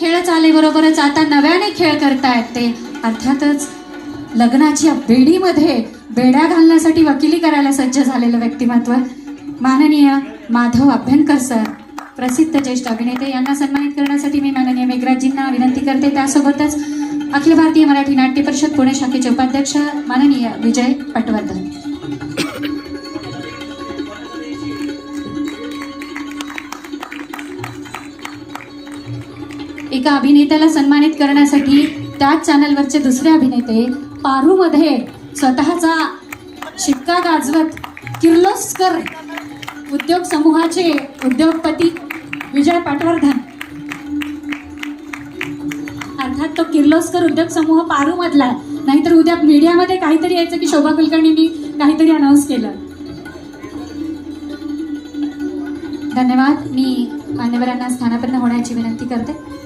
खेळ चालेबरोबरच आता नव्याने खेळ करतायत ते. अर्थातच लग्नाच्या बेडीमध्ये बेड्या घालण्यासाठी वकिली करायला सज्ज झालेलं व्यक्तिमत्व माननीय माधव अभ्यंकर सर प्रसिद्ध ज्येष्ठ अभिनेते यांना सन्मानित करण्यासाठी मी माननीय मेघराजजींना विनंती करते. त्यासोबतच अखिल भारतीय मराठी नाट्य परिषद पुणे शाखेचे उपाध्यक्ष माननीय विजय पटवर्धन. एका अभिनेत्याला सन्मानित करण्यासाठी त्याच चॅनलवरचे दुसरे अभिनेते पारूमध्ये स्वतःचा शिक्का गाजवत किर्लोस्कर उद्योग समूहाचे उद्योगपती विजय पटवर्धन. अर्थात तो किर्लोस्कर उद्योग समूह पारूमधला नाहीतर उद्या मीडियामध्ये काहीतरी यायचं की शोभा कुलकर्णींनी काहीतरी अनाऊन्स केलं. धन्यवाद. मी मान्यवरांना स्थानापन्न होण्याची विनंती करते.